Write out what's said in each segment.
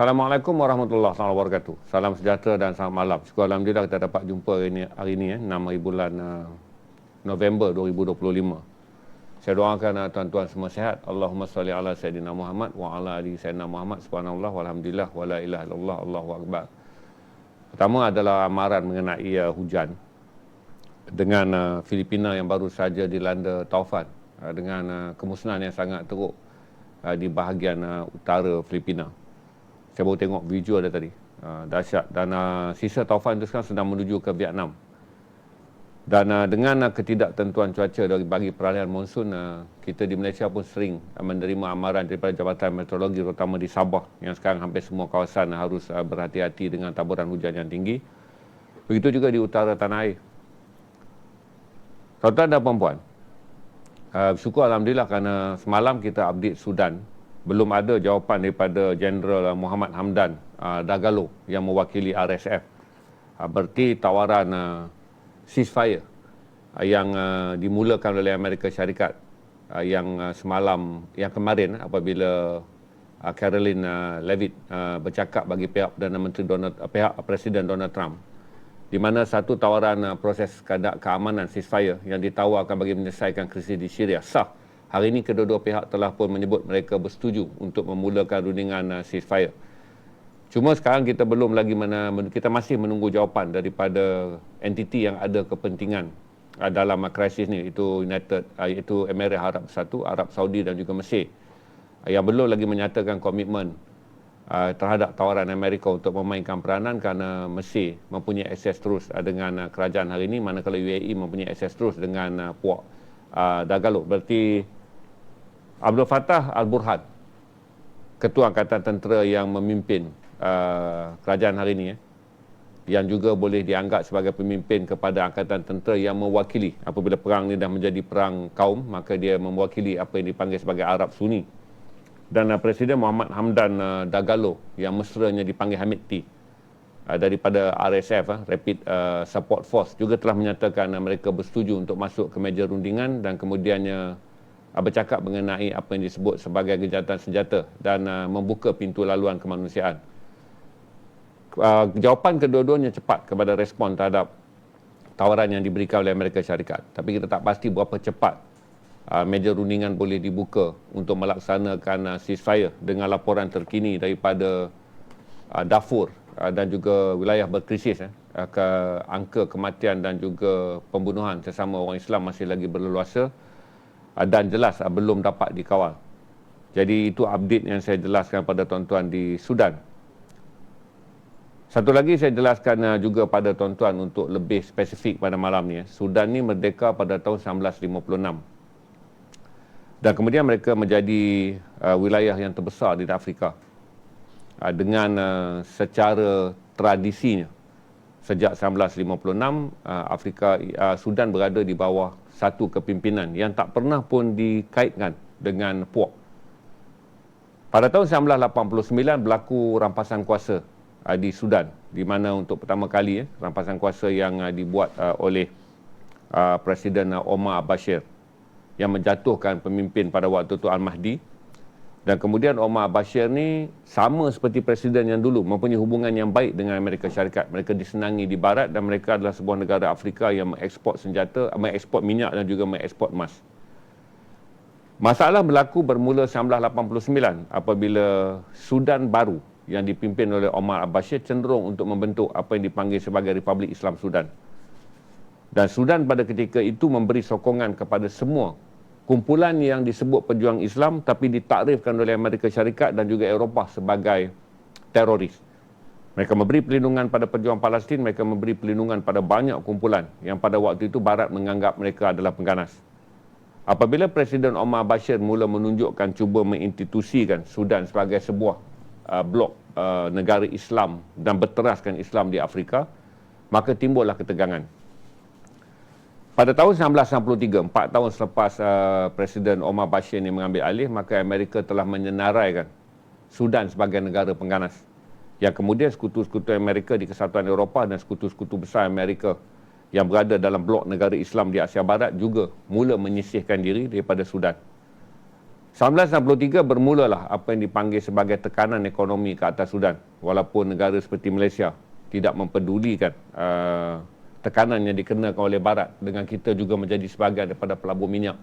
Assalamualaikum warahmatullahi wabarakatuh. Salam sejahtera dan selamat malam. Syukur Alhamdulillah kita dapat jumpa hari ini, hari ini eh, 6 hari bulan uh, November 2025. Saya doakan uh, tuan-tuan semua sihat. Allahumma salli ala Sayyidina Muhammad wa ala ali Sayyidina Muhammad. Subhanallah walhamdulillah wa la ilaha illallah Allahu akbar. Pertama adalah amaran mengenai uh, hujan dengan uh, Filipina yang baru saja dilanda taufan uh, dengan uh, kemusnahan yang sangat teruk uh, di bahagian uh, utara Filipina. Saya baru tengok video ada tadi. Uh, dahsyat dan uh, sisa taufan itu sekarang sedang menuju ke Vietnam. Dan uh, dengan uh, ketidaktentuan cuaca dari bagi peralihan monsun, uh, kita di Malaysia pun sering uh, menerima amaran daripada Jabatan Meteorologi terutama di Sabah yang sekarang hampir semua kawasan uh, harus uh, berhati-hati dengan taburan hujan yang tinggi. Begitu juga di utara tanah air. Tuan-tuan dan puan uh, syukur Alhamdulillah kerana semalam kita update Sudan. Belum ada jawapan daripada Jeneral Muhammad Hamdan uh, Dagalo yang mewakili RSF. Uh, berarti tawaran uh, ceasefire uh, yang uh, dimulakan oleh Amerika Syarikat uh, yang uh, semalam, yang kemarin apabila uh, Caroline uh, Levitt uh, bercakap bagi pihak Perdana Menteri Donald, uh, pihak Presiden Donald Trump di mana satu tawaran uh, proses keamanan ceasefire yang ditawarkan bagi menyelesaikan krisis di Syria sah. Hari ini kedua-dua pihak telah pun menyebut mereka bersetuju untuk memulakan rundingan uh, ceasefire. Cuma sekarang kita belum lagi mana kita masih menunggu jawapan daripada entiti yang ada kepentingan uh, dalam krisis ni itu United iaitu Emirat Arab Bersatu, Arab Saudi dan juga Mesir yang belum lagi menyatakan komitmen uh, terhadap tawaran Amerika untuk memainkan peranan kerana Mesir mempunyai akses terus uh, dengan uh, kerajaan hari ini manakala UAE mempunyai akses terus dengan uh, puak uh, Dagalo. Berarti Abdul Fattah Al-Burhan ketua angkatan tentera yang memimpin uh, kerajaan hari ini eh, yang juga boleh dianggap sebagai pemimpin kepada angkatan tentera yang mewakili apabila perang ini dah menjadi perang kaum maka dia mewakili apa yang dipanggil sebagai Arab Sunni. Dan uh, Presiden Muhammad Hamdan uh, Dagalo yang mesranya dipanggil Hamid T uh, daripada RSF uh, Rapid uh, Support Force juga telah menyatakan uh, mereka bersetuju untuk masuk ke meja rundingan dan kemudiannya bercakap mengenai apa yang disebut sebagai gejatan senjata dan uh, membuka pintu laluan kemanusiaan. Uh, jawapan kedua-duanya cepat kepada respon terhadap tawaran yang diberikan oleh Amerika Syarikat. Tapi kita tak pasti berapa cepat uh, meja rundingan boleh dibuka untuk melaksanakan uh, ceasefire dengan laporan terkini daripada uh, Darfur uh, dan juga wilayah berkrisis eh, ke angka kematian dan juga pembunuhan sesama orang Islam masih lagi berleluasa uh, dan jelas uh, belum dapat dikawal. Jadi itu update yang saya jelaskan pada tuan-tuan di Sudan. Satu lagi saya jelaskan uh, juga pada tuan-tuan untuk lebih spesifik pada malam ni. Eh. Sudan ni merdeka pada tahun 1956 dan kemudian mereka menjadi uh, wilayah yang terbesar di Afrika uh, dengan uh, secara tradisinya sejak 1956 uh, Afrika uh, Sudan berada di bawah satu kepimpinan yang tak pernah pun dikaitkan dengan puak pada tahun 1989 berlaku rampasan kuasa uh, di Sudan di mana untuk pertama kali eh, rampasan kuasa yang dibuat oleh Presiden Omar Bashir yang menjatuhkan pemimpin pada waktu itu Al-Mahdi. Dan kemudian Omar Bashir ni sama seperti presiden yang dulu mempunyai hubungan yang baik dengan Amerika Syarikat. Mereka disenangi di barat dan mereka adalah sebuah negara Afrika yang mengekspor senjata, mengekspor minyak dan juga mengekspor emas. Masalah berlaku bermula 1989 apabila Sudan baru yang dipimpin oleh Omar Al-Bashir cenderung untuk membentuk apa yang dipanggil sebagai Republik Islam Sudan. Dan Sudan pada ketika itu memberi sokongan kepada semua kumpulan yang disebut pejuang Islam tapi ditakrifkan oleh Amerika Syarikat dan juga Eropah sebagai teroris. Mereka memberi perlindungan pada pejuang Palestin, mereka memberi perlindungan pada banyak kumpulan yang pada waktu itu Barat menganggap mereka adalah pengganas. Apabila Presiden Omar Bashir mula menunjukkan cuba menginstitusikan Sudan sebagai sebuah uh, blok uh, negara Islam dan berteraskan Islam di Afrika, maka timbullah ketegangan. Pada tahun 1963, empat tahun selepas uh, Presiden Omar Bashir ini mengambil alih, maka Amerika telah menyenaraikan Sudan sebagai negara pengganas. Yang kemudian sekutu-sekutu Amerika di Kesatuan Eropah dan sekutu-sekutu besar Amerika yang berada dalam blok negara Islam di Asia Barat juga mula menyisihkan diri daripada Sudan. 1963 bermulalah apa yang dipanggil sebagai tekanan ekonomi ke atas Sudan. Walaupun negara seperti Malaysia tidak mempedulikan uh, tekanan yang dikenakan oleh Barat dengan kita juga menjadi sebahagian daripada pelabur minyak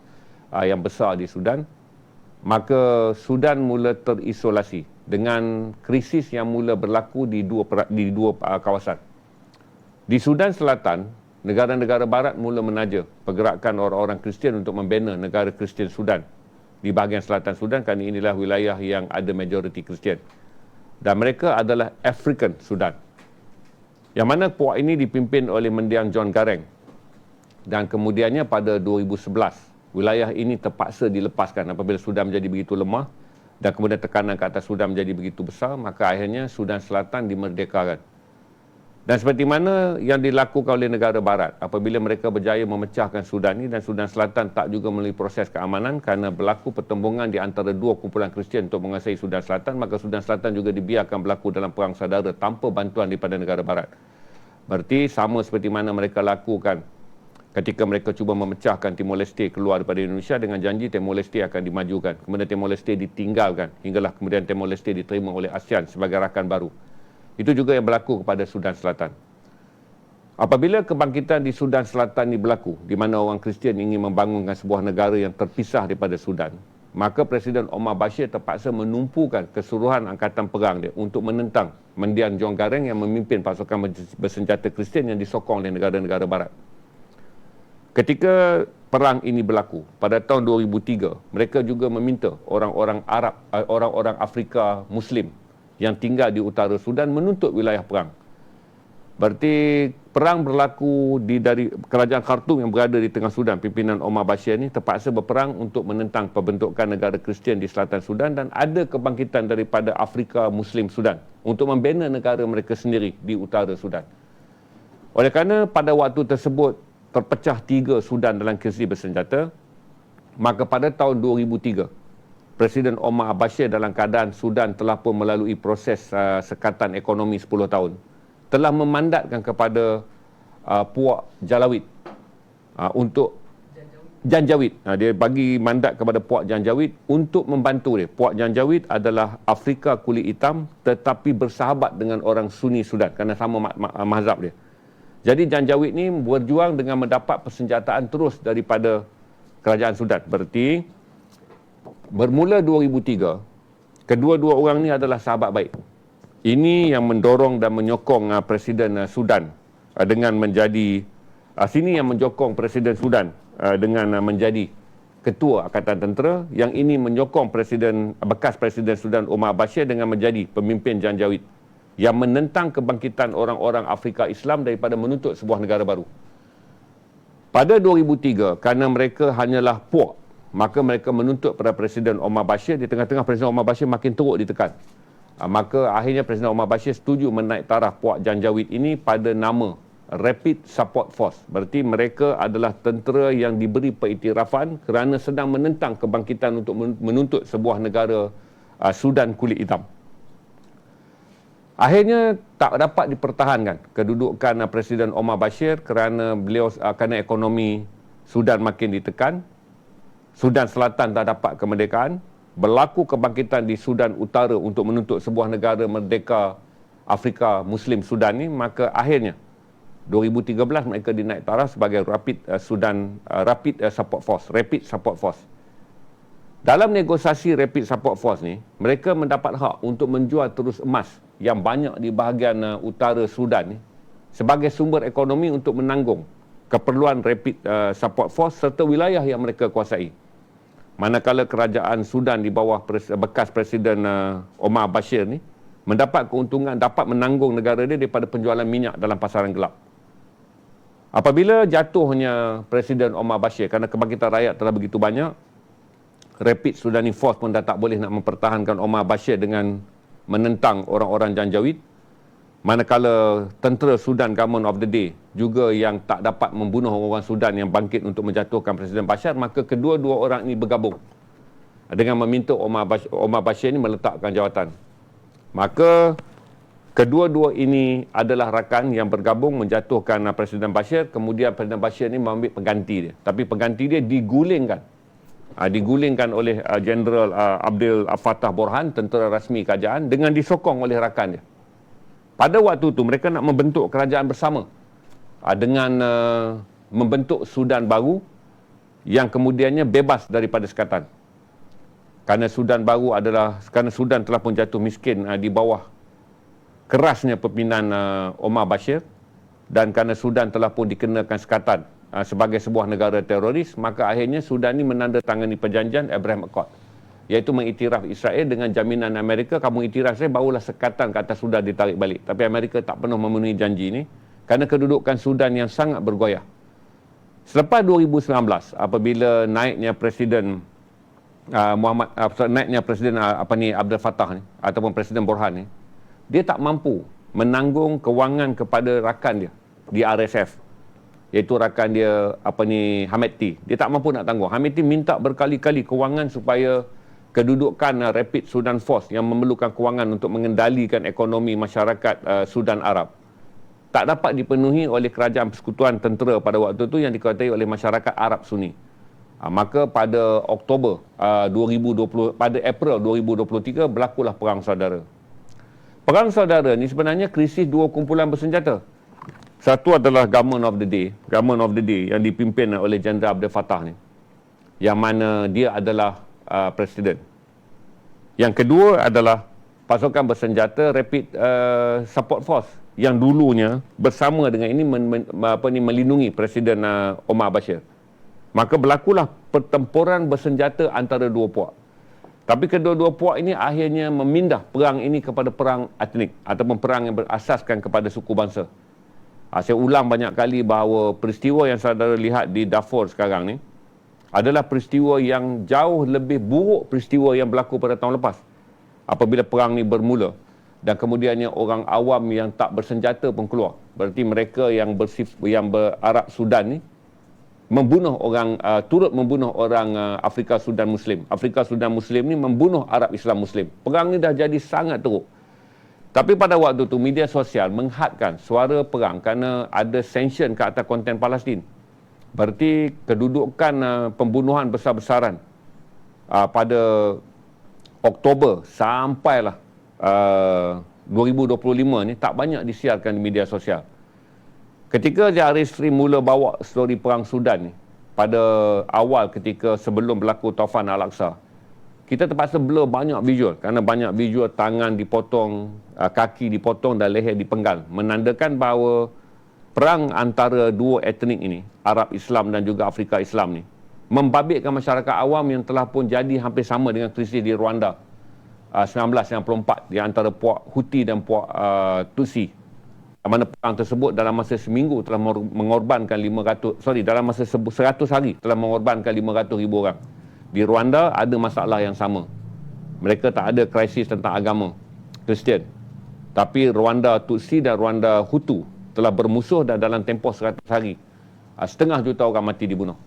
uh, yang besar di Sudan. Maka Sudan mula terisolasi dengan krisis yang mula berlaku di dua di dua uh, kawasan. Di Sudan Selatan, negara-negara Barat mula menaja pergerakan orang-orang Kristian untuk membina negara Kristian Sudan di bahagian selatan Sudan kerana inilah wilayah yang ada majoriti Kristian. Dan mereka adalah African Sudan. Yang mana puak ini dipimpin oleh mendiang John Garang. Dan kemudiannya pada 2011, wilayah ini terpaksa dilepaskan apabila Sudan menjadi begitu lemah dan kemudian tekanan ke atas Sudan menjadi begitu besar, maka akhirnya Sudan Selatan dimerdekakan. Dan seperti mana yang dilakukan oleh negara barat apabila mereka berjaya memecahkan Sudan ini dan Sudan Selatan tak juga melalui proses keamanan kerana berlaku pertembungan di antara dua kumpulan Kristian untuk menguasai Sudan Selatan maka Sudan Selatan juga dibiarkan berlaku dalam perang saudara tanpa bantuan daripada negara barat. Berarti sama seperti mana mereka lakukan ketika mereka cuba memecahkan Timor Leste keluar daripada Indonesia dengan janji Timor Leste akan dimajukan. Kemudian Timor Leste ditinggalkan hinggalah kemudian Timor Leste diterima oleh ASEAN sebagai rakan baru. Itu juga yang berlaku kepada Sudan Selatan. Apabila kebangkitan di Sudan Selatan ini berlaku, di mana orang Kristian ingin membangunkan sebuah negara yang terpisah daripada Sudan, maka Presiden Omar Bashir terpaksa menumpukan keseluruhan angkatan perang dia untuk menentang mendiang John Garang yang memimpin pasukan bersenjata Kristian yang disokong oleh negara-negara barat. Ketika perang ini berlaku pada tahun 2003, mereka juga meminta orang-orang Arab, eh, orang-orang Afrika Muslim yang tinggal di utara Sudan menuntut wilayah perang. Berarti perang berlaku di dari kerajaan Khartoum yang berada di tengah Sudan, pimpinan Omar Bashir ini terpaksa berperang untuk menentang pembentukan negara Kristian di selatan Sudan dan ada kebangkitan daripada Afrika Muslim Sudan untuk membina negara mereka sendiri di utara Sudan. Oleh kerana pada waktu tersebut terpecah tiga Sudan dalam krisis bersenjata, maka pada tahun 2003 Presiden Omar Bashir dalam keadaan Sudan telah pun melalui proses uh, sekatan ekonomi 10 tahun telah memandatkan kepada uh, Puak Jalawid uh, untuk Janjawid. Uh, dia bagi mandat kepada Puak Janjawid untuk membantu dia. Puak Janjawid adalah Afrika kulit hitam tetapi bersahabat dengan orang Sunni Sudan kerana sama ma- ma- mazhab dia. Jadi Janjawid ni berjuang dengan mendapat persenjataan terus daripada kerajaan Sudan. Berarti bermula 2003, kedua-dua orang ni adalah sahabat baik. Ini yang mendorong dan menyokong uh, Presiden uh, Sudan uh, dengan menjadi uh, sini yang menyokong Presiden Sudan uh, dengan uh, menjadi ketua Angkatan Tentera yang ini menyokong Presiden bekas Presiden Sudan Omar Bashir dengan menjadi pemimpin Janjawid yang menentang kebangkitan orang-orang Afrika Islam daripada menuntut sebuah negara baru. Pada 2003 kerana mereka hanyalah puak maka mereka menuntut pada Presiden Omar Bashir di tengah-tengah Presiden Omar Bashir makin teruk ditekan. Uh, maka akhirnya Presiden Omar Bashir setuju menaik taraf Puak Janjawid ini pada nama Rapid Support Force. Berarti mereka adalah tentera yang diberi periktirafan kerana sedang menentang kebangkitan untuk menuntut sebuah negara uh, Sudan kulit hitam. Akhirnya tak dapat dipertahankan kedudukan uh, Presiden Omar Bashir kerana beliau kerana ekonomi Sudan makin ditekan Sudan Selatan tak dapat kemerdekaan, berlaku kebangkitan di Sudan Utara untuk menuntut sebuah negara merdeka Afrika Muslim Sudan ni, maka akhirnya 2013 mereka dinaik taraf sebagai Rapid uh, Sudan uh, Rapid uh, Support Force, Rapid Support Force. Dalam negosiasi Rapid Support Force ni, mereka mendapat hak untuk menjual terus emas yang banyak di bahagian utara Sudan ni sebagai sumber ekonomi untuk menanggung keperluan Rapid Support Force serta wilayah yang mereka kuasai manakala kerajaan Sudan di bawah pres, bekas Presiden uh, Omar Bashir ni mendapat keuntungan dapat menanggung negara dia daripada penjualan minyak dalam pasaran gelap. Apabila jatuhnya Presiden Omar Bashir kerana kebangkitan rakyat telah begitu banyak, Rapid Sudani Force pun dah tak boleh nak mempertahankan Omar Bashir dengan menentang orang-orang Janjawid, manakala tentera Sudan Government of the Day juga yang tak dapat membunuh orang Sudan yang bangkit untuk menjatuhkan Presiden Bashar maka kedua-dua orang ini bergabung. Dengan meminta Omar Bashir, Omar Bashir ini meletakkan jawatan. Maka kedua-dua ini adalah rakan yang bergabung menjatuhkan Presiden Bashir. Kemudian Presiden Bashir ini mengambil pengganti dia. Tapi pengganti dia digulingkan. Uh, digulingkan oleh uh, Jeneral uh, Abdul Fattah Borhan, tentera rasmi kerajaan dengan disokong oleh rakan dia. Pada waktu itu mereka nak membentuk kerajaan bersama uh, dengan uh, membentuk Sudan baru yang kemudiannya bebas daripada sekatan. Kerana Sudan baru adalah kerana Sudan telah pun jatuh miskin uh, di bawah kerasnya pimpinan uh, Omar Bashir dan kerana Sudan telah pun dikenakan sekatan uh, sebagai sebuah negara teroris, maka akhirnya Sudan ini menandatangani perjanjian Abraham Accord iaitu mengiktiraf Israel dengan jaminan Amerika kamu iktiraf saya barulah sekatan kata Sudan ditarik balik. Tapi Amerika tak pernah memenuhi janji ini kerana kedudukan Sudan yang sangat bergoyah. Selepas 2019 apabila naiknya presiden uh, Muhammad uh, naiknya presiden uh, apa ni Abdul Fattah ni ataupun presiden Borhan ni dia tak mampu menanggung kewangan kepada rakan dia di RSF iaitu rakan dia apa ni Hameti dia tak mampu nak tanggung Hameti minta berkali-kali kewangan supaya kedudukan uh, Rapid Sudan Force yang memerlukan kewangan untuk mengendalikan ekonomi masyarakat uh, Sudan Arab tak dapat dipenuhi oleh kerajaan persekutuan tentera pada waktu itu yang dikuasai oleh masyarakat Arab Sunni Ha, maka pada Oktober uh, 2020 pada April 2023 berlakulah perang saudara. Perang saudara ni sebenarnya krisis dua kumpulan bersenjata. Satu adalah government of the day, government of the day yang dipimpin oleh Jenderal Abdul Fattah ni. Yang mana dia adalah uh, presiden. Yang kedua adalah pasukan bersenjata Rapid uh, Support Force yang dulunya bersama dengan ini men, men, apa ni melindungi Presiden uh, Omar Bashir. Maka berlakulah pertempuran bersenjata antara dua puak. Tapi kedua-dua puak ini akhirnya memindah perang ini kepada perang etnik ataupun perang yang berasaskan kepada suku bangsa. Ha, saya ulang banyak kali bahawa peristiwa yang saudara lihat di Darfur sekarang ni adalah peristiwa yang jauh lebih buruk peristiwa yang berlaku pada tahun lepas. Apabila perang ni bermula dan kemudiannya orang awam yang tak bersenjata pun keluar. Berarti mereka yang bersif yang berarab Sudan ni membunuh orang uh, turut membunuh orang uh, Afrika Sudan Muslim. Afrika Sudan Muslim ni membunuh Arab Islam Muslim. Perang ni dah jadi sangat teruk. Tapi pada waktu tu media sosial menghadkan suara perang kerana ada sanction ke atas konten Palestin. Berarti kedudukan uh, pembunuhan besar-besaran uh, pada Oktober sampailah uh, 2025 ni tak banyak disiarkan di media sosial. Ketika Jaris Sri mula bawa story perang Sudan ni pada awal ketika sebelum berlaku Taufan Al-Aqsa kita terpaksa blur banyak visual kerana banyak visual tangan dipotong, uh, kaki dipotong dan leher dipenggal menandakan bahawa perang antara dua etnik ini, Arab Islam dan juga Afrika Islam ni membabitkan masyarakat awam yang telah pun jadi hampir sama dengan krisis di Rwanda uh, 1994 di antara puak Houthi dan puak uh, Tutsi. Mana perang tersebut dalam masa seminggu telah mengorbankan 500 sorry dalam masa 100 hari telah mengorbankan 500 ribu orang. Di Rwanda ada masalah yang sama. Mereka tak ada krisis tentang agama Kristian. Tapi Rwanda Tutsi dan Rwanda Hutu telah bermusuh dan dalam tempoh 100 hari. Ah, setengah juta orang mati dibunuh.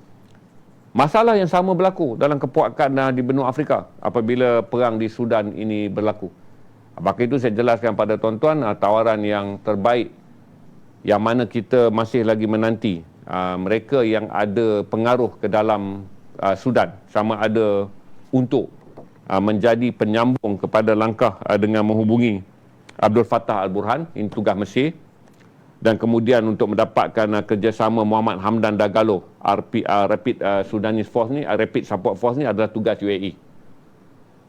Masalah yang sama berlaku dalam kepuakan ah, di benua Afrika apabila perang di Sudan ini berlaku. Maka itu saya jelaskan pada tuan-tuan tawaran yang terbaik yang mana kita masih lagi menanti mereka yang ada pengaruh ke dalam Sudan. Sama ada untuk menjadi penyambung kepada langkah dengan menghubungi Abdul Fattah Al-Burhan ini tugas Mesir dan kemudian untuk mendapatkan uh, kerjasama Muhammad Hamdan Dagalo RP, uh, Rapid uh, Sudanese Force ni uh, Rapid Support Force ni adalah tugas UAE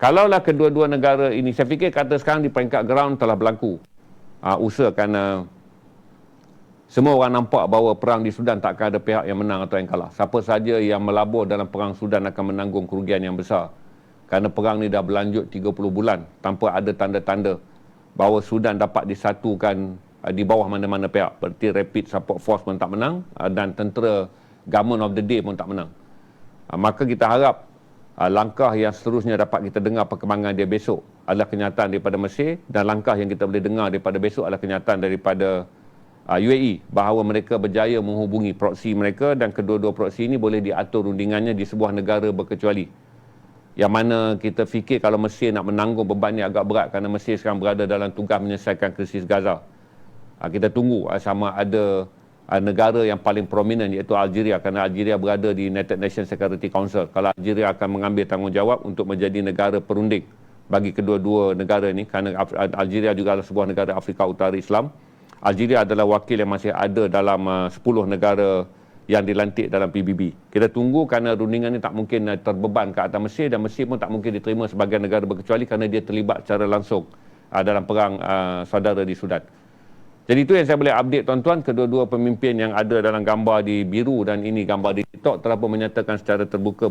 Kalaulah kedua-dua negara ini, saya fikir kata sekarang di peringkat ground telah berlaku uh, usaha kerana semua orang nampak bahawa perang di Sudan tak ada pihak yang menang atau yang kalah. Siapa saja yang melabur dalam perang Sudan akan menanggung kerugian yang besar. Kerana perang ini dah berlanjut 30 bulan tanpa ada tanda-tanda bahawa Sudan dapat disatukan uh, di bawah mana-mana pihak. Berarti Rapid Support Force pun tak menang uh, dan tentera Government of the Day pun tak menang. Uh, maka kita harap langkah yang seterusnya dapat kita dengar perkembangan dia besok adalah kenyataan daripada Mesir dan langkah yang kita boleh dengar daripada besok adalah kenyataan daripada UAE bahawa mereka berjaya menghubungi proksi mereka dan kedua-dua proksi ini boleh diatur rundingannya di sebuah negara berkecuali yang mana kita fikir kalau Mesir nak menanggung beban ini agak berat kerana Mesir sekarang berada dalam tugas menyelesaikan krisis Gaza. Uh, kita tunggu uh, sama ada uh, negara yang paling prominent iaitu Algeria kerana Algeria berada di United Nations Security Council. Kalau Algeria akan mengambil tanggungjawab untuk menjadi negara perunding bagi kedua-dua negara ini kerana Algeria juga adalah sebuah negara Afrika Utara Islam. Algeria adalah wakil yang masih ada dalam uh, 10 negara yang dilantik dalam PBB. Kita tunggu kerana rundingan ini tak mungkin terbeban ke atas Mesir dan Mesir pun tak mungkin diterima sebagai negara berkecuali kerana dia terlibat secara langsung dalam perang saudara di Sudan. Jadi itu yang saya boleh update tuan-tuan, kedua-dua pemimpin yang ada dalam gambar di biru dan ini gambar di TikTok telah pun menyatakan secara terbuka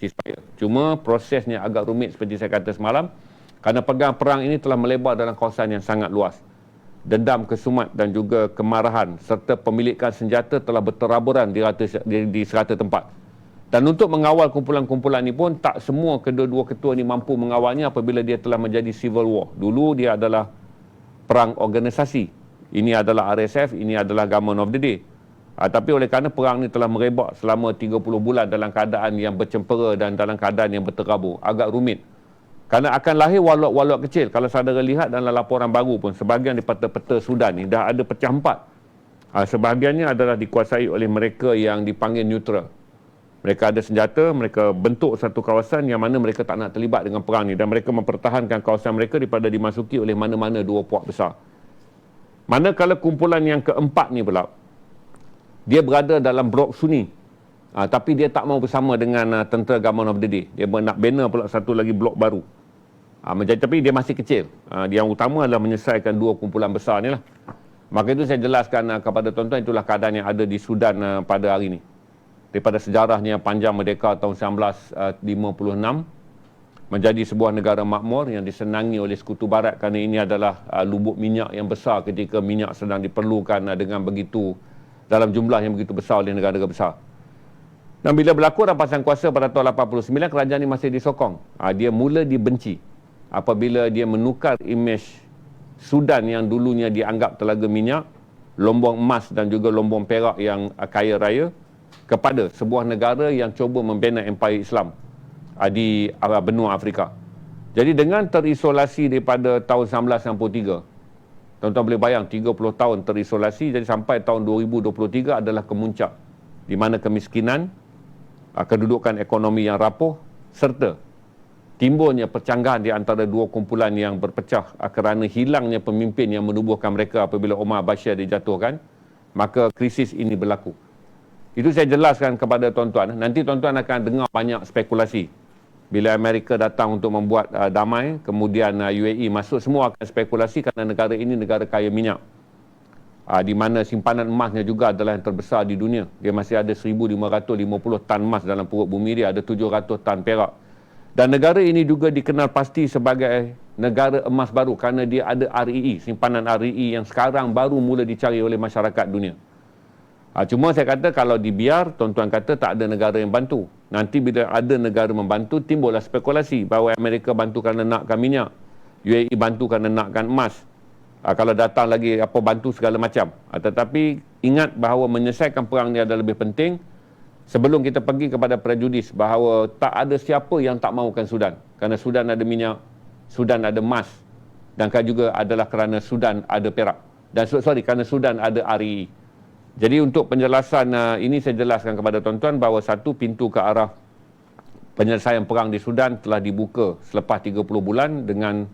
ceasefire. Cuma prosesnya agak rumit seperti saya kata semalam kerana pegang perang ini telah melebar dalam kawasan yang sangat luas dendam kesumat dan juga kemarahan serta pemilikan senjata telah berteraburan di, rata, di, di serata tempat. Dan untuk mengawal kumpulan-kumpulan ini pun tak semua kedua-dua ketua ini mampu mengawalnya apabila dia telah menjadi civil war. Dulu dia adalah perang organisasi. Ini adalah RSF, ini adalah government of the day. Ha, tapi oleh kerana perang ini telah merebak selama 30 bulan dalam keadaan yang bercempera dan dalam keadaan yang berterabur, agak rumit kerana akan lahir walok-walok kecil. Kalau saudara lihat dalam laporan baru pun, sebahagian di peta-peta Sudan ni dah ada pecah empat. Ha, sebahagiannya adalah dikuasai oleh mereka yang dipanggil neutral. Mereka ada senjata, mereka bentuk satu kawasan yang mana mereka tak nak terlibat dengan perang ni. Dan mereka mempertahankan kawasan mereka daripada dimasuki oleh mana-mana dua puak besar. Manakala kumpulan yang keempat ni pula, dia berada dalam blok Sunni. Ha, tapi dia tak mau bersama dengan uh, tentera Government of the Day. Dia nak banner pula satu lagi blok baru. Ha, menjadi, tapi dia masih kecil. Ha, yang utama adalah menyelesaikan dua kumpulan besar ni lah. Maka itu saya jelaskan uh, kepada tuan-tuan itulah keadaan yang ada di Sudan uh, pada hari ini. Daripada sejarahnya panjang merdeka tahun 1956 menjadi sebuah negara makmur yang disenangi oleh sekutu barat kerana ini adalah uh, lubuk minyak yang besar ketika minyak sedang diperlukan uh, dengan begitu dalam jumlah yang begitu besar oleh negara-negara besar. Dan bila berlaku rampasan kuasa pada tahun 89 kerajaan ini masih disokong. Uh, dia mula dibenci apabila dia menukar imej Sudan yang dulunya dianggap telaga minyak, lombong emas dan juga lombong perak yang kaya raya kepada sebuah negara yang cuba membina empire Islam ah, di ah, benua Afrika. Jadi dengan terisolasi daripada tahun 1963, tuan-tuan boleh bayang 30 tahun terisolasi jadi sampai tahun 2023 adalah kemuncak di mana kemiskinan, ah, kedudukan ekonomi yang rapuh serta timbulnya percanggahan di antara dua kumpulan yang berpecah kerana hilangnya pemimpin yang menubuhkan mereka apabila Omar Bashir dijatuhkan, maka krisis ini berlaku. Itu saya jelaskan kepada tuan-tuan. Nanti tuan-tuan akan dengar banyak spekulasi. Bila Amerika datang untuk membuat uh, damai, kemudian uh, UAE masuk, semua akan spekulasi kerana negara ini negara kaya minyak. Uh, di mana simpanan emasnya juga adalah yang terbesar di dunia. Dia masih ada 1,550 tan emas dalam perut bumi dia, ada 700 tan perak. Dan negara ini juga dikenal pasti sebagai negara emas baru kerana dia ada REE, simpanan REE yang sekarang baru mula dicari oleh masyarakat dunia. Ha, cuma saya kata kalau dibiar, tuan-tuan kata tak ada negara yang bantu. Nanti bila ada negara membantu, timbullah spekulasi bahawa Amerika bantu kerana nakkan minyak. UAE bantu kerana nakkan emas. Ha, kalau datang lagi apa bantu segala macam. Ha, tetapi ingat bahawa menyelesaikan perang ini adalah lebih penting sebelum kita pergi kepada prejudis bahawa tak ada siapa yang tak mahukan Sudan kerana Sudan ada minyak Sudan ada emas dan juga adalah kerana Sudan ada perak dan sorry kerana Sudan ada RE jadi untuk penjelasan uh, ini saya jelaskan kepada tuan-tuan bahawa satu pintu ke arah penyelesaian perang di Sudan telah dibuka selepas 30 bulan dengan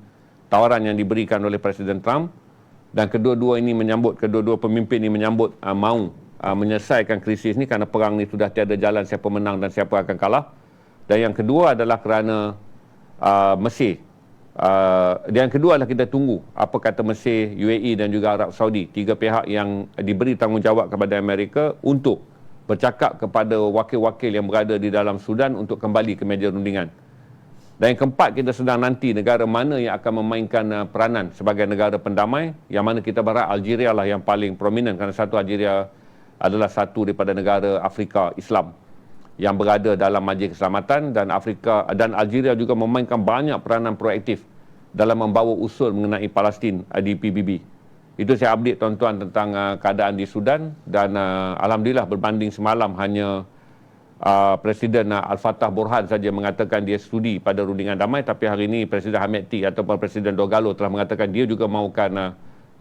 tawaran yang diberikan oleh Presiden Trump dan kedua-dua ini menyambut kedua-dua pemimpin ini menyambut uh, mahu uh, menyelesaikan krisis ini kerana perang ini sudah tiada jalan siapa menang dan siapa akan kalah. Dan yang kedua adalah kerana uh, Mesir. Uh, yang kedua adalah kita tunggu apa kata Mesir, UAE dan juga Arab Saudi. Tiga pihak yang diberi tanggungjawab kepada Amerika untuk bercakap kepada wakil-wakil yang berada di dalam Sudan untuk kembali ke meja rundingan. Dan yang keempat kita sedang nanti negara mana yang akan memainkan uh, peranan sebagai negara pendamai yang mana kita berharap Algeria lah yang paling prominent kerana satu Algeria adalah satu daripada negara Afrika Islam yang berada dalam majlis keselamatan dan Afrika dan Algeria juga memainkan banyak peranan proaktif dalam membawa usul mengenai Palestin di PBB. Itu saya update tuan-tuan tentang uh, keadaan di Sudan dan uh, alhamdulillah berbanding semalam hanya uh, Presiden uh, Al-Fatah Burhan saja mengatakan dia studi pada rundingan damai tapi hari ini Presiden Hamid T ataupun Presiden Dogalo telah mengatakan dia juga mahukan uh,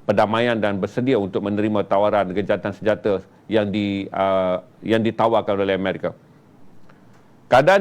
perdamaian dan bersedia untuk menerima tawaran gencatan senjata yang di uh, yang ditawarkan oleh Amerika. Keadaan